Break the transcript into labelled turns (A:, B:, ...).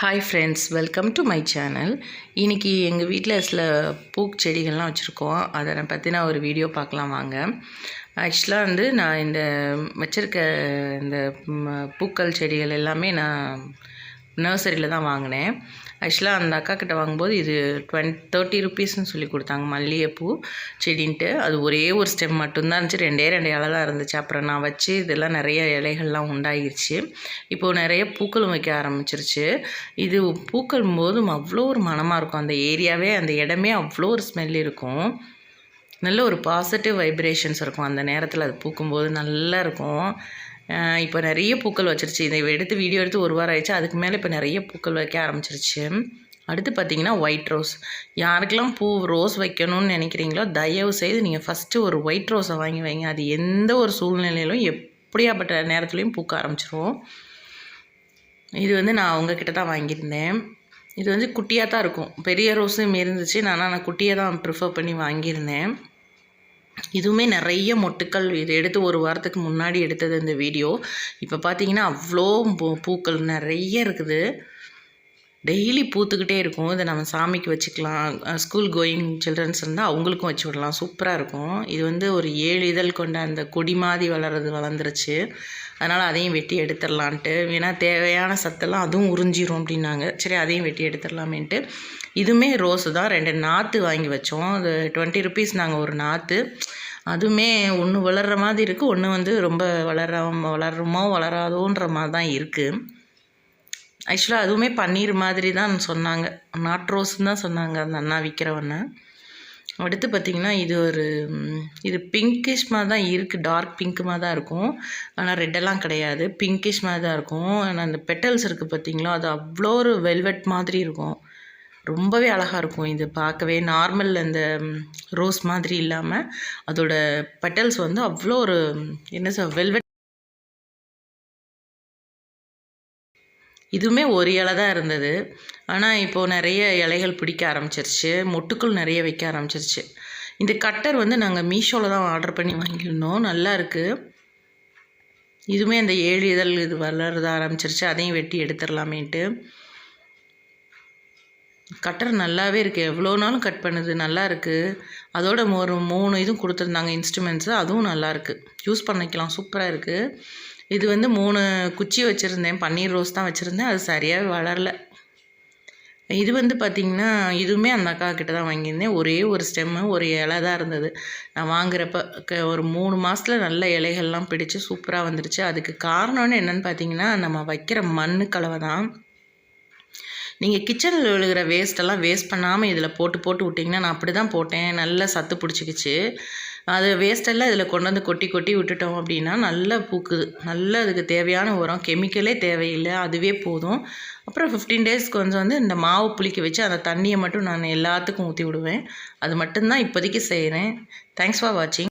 A: Hi friends welcome to my channel இன்றைக்கி எங்கள் வீட்டில் சில பூச்செடிகள்லாம் வச்சுருக்கோம். அதை நான் பற்றின ஒரு வீடியோ பார்க்கலாம் வாங்க. ஆக்சுவலாக வந்து நான் இந்த வச்சுருக்க இந்த பூக்கள் செடிகள் எல்லாமே நான் நர்சரியில் தான் வாங்கினேன். ஆக்சுவலாக அந்த அக்கா கிட்ட வாங்கும்போது இது டுவெண்ட் தேர்ட்டி ருபீஸ்னு சொல்லி கொடுத்தாங்க மல்லிகைப்பூ செடின்ட்டு. அது ஒரே ஒரு ஸ்டெம் மட்டும்தான் இருந்துச்சு ரெண்டே ரெண்டு இலை தான் இருந்துச்சு. அப்புறம் நான் வச்சு இதெல்லாம் நிறைய இலைகள்லாம் உண்டாகிருச்சு இப்போது நிறைய பூக்களும் வைக்க ஆரம்பிச்சிருச்சு. இது பூக்கள் போதும் அவ்வளோ ஒரு மனமாக இருக்கும். அந்த ஏரியாவே அந்த இடமே அவ்வளோ ஒரு ஸ்மெல் இருக்கும். நல்ல ஒரு பாசிட்டிவ் வைப்ரேஷன்ஸ் இருக்கும். அந்த நேரத்தில் அது பூக்கும்போது நல்லா இருக்கும். இப்போ நிறைய பூக்கள் வச்சிருச்சு. இதை எடுத்து வீடியோ எடுத்து ஒரு வாரம் ஆயிடுச்சு. அதுக்கு மேலே இப்போ நிறைய பூக்கள் வைக்க ஆரம்பிச்சிருச்சு. அடுத்து பார்த்தீங்கன்னா ஒயிட் ரோஸ் யாருக்கெல்லாம் பூ ரோஸ் வைக்கணும்னு நினைக்கிறீங்களோ தயவு செய்து நீங்கள் ஃபஸ்ட்டு ஒரு ஒயிட் ரோஸை வாங்கி வைங்க. அது எந்த ஒரு சூழ்நிலையிலும் எப்படியாப்பட்ட நேரத்துலையும் பூக்க ஆரம்பிச்சிருவோம் இது வந்து நான் உங்ககிட்ட தான் வாங்கியிருந்தேன். இது வந்து குட்டியாக தான் இருக்கும். பெரிய ரோஸும் இருந்துச்சு. நான் நான் குட்டியாக தான் ப்ரிஃபர் பண்ணி வாங்கியிருந்தேன். இதுவுமே நிறைய மொட்டுக்கள் இது எடுத்து ஒரு வாரத்துக்கு முன்னாடி எடுத்தது இந்த வீடியோ. இப்போ பார்த்தீங்கன்னா அவ்வளோ பூ- பூக்கள் நிறைய இருக்குது. டெய்லி பூத்துக்கிட்டே இருக்கும். இதை நம்ம சாமிக்கு வச்சுக்கலாம். ஸ்கூல் கோயிங் சில்ட்ரன்ஸ் இருந்தால் அவங்களுக்கும் வச்சு விடலாம். சூப்பராக இருக்கும். இது வந்து ஒரு ஏழு இதழ் கொண்ட அந்த கொடி மாதிரி வளர்றது வளர்ந்துருச்சு. அதனால் அதையும் வெட்டி எடுத்துடலான்ட்டு. ஏன்னா தேவையான சத்தெல்லாம் அதுவும் உறிஞ்சிரும் அப்படின்னாங்க. சரி அதையும் வெட்டி எடுத்துடலாமேன்ட்டு. இதுவுமே ரோஸு தான். ரெண்டு நாற்று வாங்கி வச்சோம். அது டுவெண்ட்டி ருபீஸ் நாங்கள் ஒரு நாற்று அதுவுமே ஒன்று வளர்கிற மாதிரி இருக்குது ஒன்று வந்து ரொம்ப வளர வளருமோ வளராதோன்ற மாதிரி தான் இருக்குது ஆக்சுவலாக அதுவுமே பன்னீர் மாதிரி தான் சொன்னாங்க. நாட் ரோஸ்ன்னு தான் சொன்னாங்க அந்த அண்ணா விற்கிறவன அடுத்து பார்த்திங்கன்னா இது ஒரு இது பிங்கிஷ் மாதிரி தான் இருக்குது டார்க் பிங்க்கு மாதிரி தான் இருக்கும். ஆனால் ரெட்டெல்லாம் கிடையாது. பிங்கிஷ் மாதிரி தான் இருக்கும். ஆனால் அந்த பெட்டல்ஸ் இருக்குது பார்த்திங்களா அது அவ்வளோ ஒரு வெல்வெட் மாதிரி இருக்கும். ரொம்பவே அழகாக இருக்கும். இது பார்க்கவே நார்மல் அந்த ரோஸ் மாதிரி இல்லாமல் அதோட பெட்டல்ஸ் வந்து அவ்வளோ ஒரு என்ன சொல் வெல்வெட் இதுவுமே ஒரு இலை தான் இருந்தது. ஆனால் இப்போது நிறைய இலைகள் பிடிக்க ஆரம்பிச்சிருச்சு. மொட்டுக்கள் நிறைய வைக்க ஆரம்பிச்சிருச்சு. இந்த கட்டர் வந்து நாங்கள் மீஷோவில் தான் ஆர்டர் பண்ணி வாங்கியிருந்தோம். நல்லா இருக்குது இதுவுமே அந்த ஏழு இதழ் இது வளர்த ஆரம்பிச்சிருச்சு. அதையும் வெட்டி எடுத்துடலாமேன்ட்டு. கட்டர் நல்லாவே இருக்குது எவ்வளோ நாளும் கட் பண்ணுது. நல்லா இருக்குது அதோட ஒரு மூணு இதுவும் கொடுத்துருந்தாங்க இன்ஸ்ட்ருமெண்ட்ஸு அதுவும் நல்லாயிருக்கு யூஸ் பண்ணிக்கலாம். சூப்பராக இருக்குது இது வந்து மூணு குச்சி வச்சுருந்தேன். பன்னீர் ரோஸ் தான் வச்சுருந்தேன். அது சரியாகவே வளரல. இது வந்து பார்த்திங்கன்னா இதுவுமே அந்த அக்கா கிட்ட தான் வாங்கியிருந்தேன். ஒரே ஒரு ஸ்டெம்மு ஒரு இலை தான் இருந்தது. நான் வாங்குறப்ப க- ஒரு மூணு மாதத்தில் நல்ல இலைகள்லாம் பிடிச்சி சூப்பராக வந்துருச்சு. அதுக்கு காரணம்னு என்னென்னு பார்த்தீங்கன்னா நம்ம வைக்கிற மண்ணு கலவை தான். நீங்கள் கிச்சனில் விழுகிற வேஸ்ட்டெல்லாம் வேஸ்ட் பண்ணாமல் இதில் போட்டு போட்டு விட்டிங்கன்னா நான் அப்படி தான் போட்டேன். நல்லா சத்து பிடிச்சிக்கிச்சு. அது வேஸ்ட்டெல்லாம் இதில் கொண்டு வந்து கொட்டி கொட்டி விட்டுட்டோம் அப்படின்னா நல்லா பூக்குது. நல்ல அதுக்கு தேவையான உரம் கெமிக்கலே தேவையில்லை. அதுவே போதும். அப்புறம் ஃபிஃப்டீன் டேஸ்க்கு கொஞ்சம் வந்து இந்த மாவு புளிக்க வச்சு அந்த தண்ணியை மட்டும் நான் எல்லாத்துக்கும் ஊற்றி விடுவேன். அது மட்டும்தான் இப்போதைக்கு செய்கிறேன் தேங்க்ஸ் ஃபார் வாட்சிங்